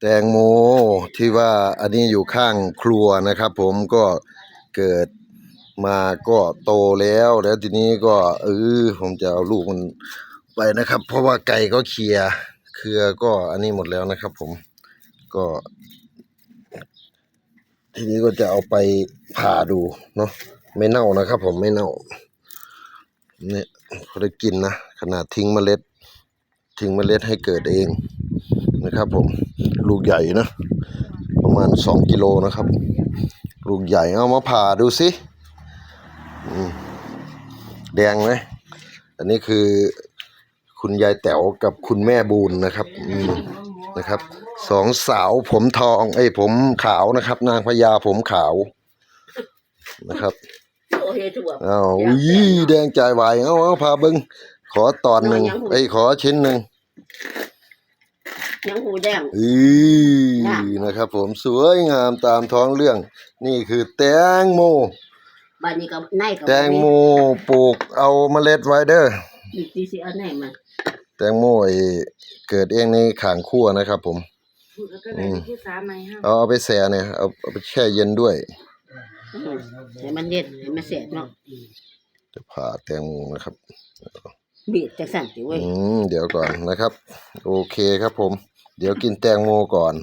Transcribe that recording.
แตงโมที่ว่าอันนี้อยู่ข้างครัวนะครับ ผมก็เกิดมาก็โตแล้ว แล้วทีนี้ก็เออผมจะเอาลูกมันไปนะครับ เพราะว่าไก่ก็เคลียเครือก็อันนี้หมดแล้วนะครับ ผมก็ ทีนี้ก็จะเอาไปผ่าดูเนาะไม่เน่านะครับ ผมไม่เน่าเนี่ยเขาได้กินนะขนาดทิ้งเมล็ด ทิ้งเมล็ดให้เกิดเองนะครับผมลูกใหญ่นะ ประมาณสองกิโลนะครับ ลูกใหญ่เอามาผ่าดูสิอืมแดงไหมอันนี้คือคุณยายแต๋วกับคุณแม่บูนนะครับอืมนะครับสองสาวผมทองเอ้ยผมขาวนะครับ นางพญาผมขาวนะครับโอเคถูกอ้าวอุ้ยแดงใจวายเอาเอาพาเบิ้ง ขอตอนหนึ่งไอ้ยขอชิ้นหนึ่งยังหูแดงอือน่ะนะครับ ผมสวยงามตามท้องเรื่อง นี่คือแตงโมบ้านนี้ก็ในก็แตงโมปลูกเอาเมล็ดไว้เด้อมีตีสิเอาไหนมาแตงโมไอ้เกิดเองในขางคั่วนะครับ ผมแล้วก็ได้ผู้สาใหม่ฮะเอาเอาไปแช่เนี่ยเอาเอาไปแช่เย็นด้วยอืมให้มันเย็นให้มันเสร็จเนาะจะผ่าแตงโมนะครับ บีดจังสั่นติเว้ย อืมเดี๋ยวก่อนนะครับ โอเคครับผม เดี๋ยวกินแตงโมก่อน